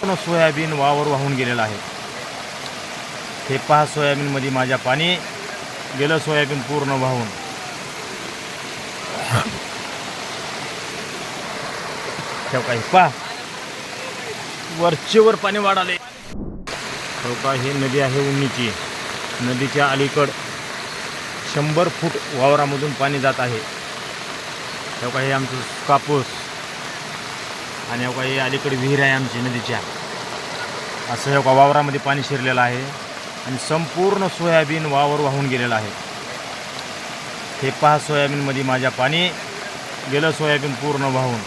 पूर्ण सोयाबीन वावर वाहून गेलेला आहे. हे पहा सोयाबीनमध्ये माझ्या पाणी गेलं सोयाबीन पूर्ण वाहून. ठेव काही पहा. वरचेवर पाणी वाढाले. ठेव का? ही नदी आहे उन्नीची नदीच्या अलीकड शंभर फूट वावरामधून पाणी जात आहे. तेव्हा हे आमचं कापूस. आणि हो काही हे अलीकडे विहीर आहे आमची नदीच्या. असं हो का वावरामध्ये पाणी शिरलेलं आहे. आणि संपूर्ण सोयाबीन वावर वाहून गेलेलं आहे. हे पहा सोयाबीनमध्ये माझ्या पाणी गेलं सोयाबीन पूर्ण वाहून.